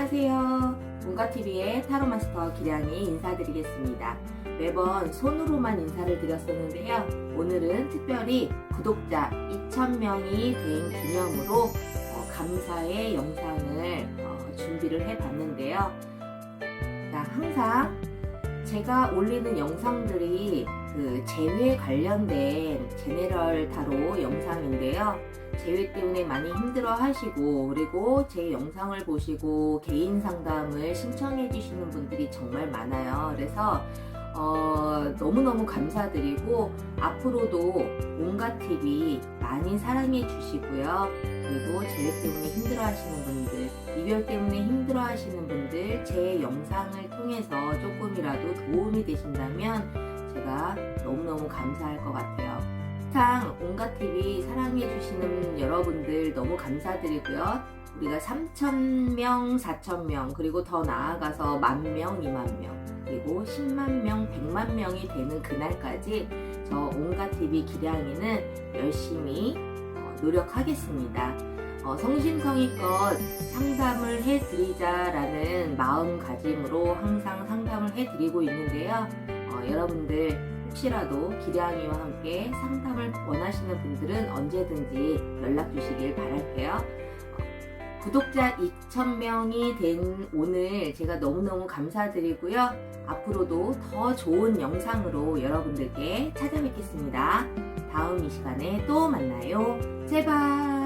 안녕하세요. 문과TV의 타로마스터 기량이 인사드리겠습니다. 매번 손으로만 인사를 드렸었는데요. 오늘은 특별히 구독자 2,000명이 된 기념으로 어, 감사의 영상을 어, 준비를 해봤는데요. 항상 제가 올리는 영상들이 그 재회 관련된 제네럴 타로 영상인데요. 재회 때문에 많이 힘들어 하시고 그리고 제 영상을 보시고 개인 상담을 신청해 주시는 분들이 정말 많아요. 그래서 어, 너무너무 감사드리고 앞으로도 온갖 TV 많이 사랑해 주시고요. 그리고 재회 때문에 힘들어 하시는 분들, 이별 때문에 힘들어 하시는 분들 제 영상을 통해서 조금이라도 도움이 되신다면 제가 너무너무 감사할 것 같아요. 항상 온갖 TV 사랑해 주시는 여러분들 너무 감사드리고요. 우리가 3,000명, 4,000명, 그리고 더 나아가서 만 명, 2만 명, 그리고 10만 명, 100만 명이 되는 그날까지 저 온갖 TV 기량이는 열심히 어, 노력하겠습니다. 어, 성심성의껏 상담을 해드리자라는 마음가짐으로 항상 상담을 해드리고 있는데요. 어, 여러분들 혹시라도 기량이와 함께 상담을 원하시는 분들은 언제든지 연락 주시길 바랄게요. 어, 구독자 2,000명이 된 오늘 제가 너무너무 감사드리고요. 앞으로도 더 좋은 영상으로 여러분들께 찾아뵙겠습니다. 다음 이 시간에 또 만나요. 제발.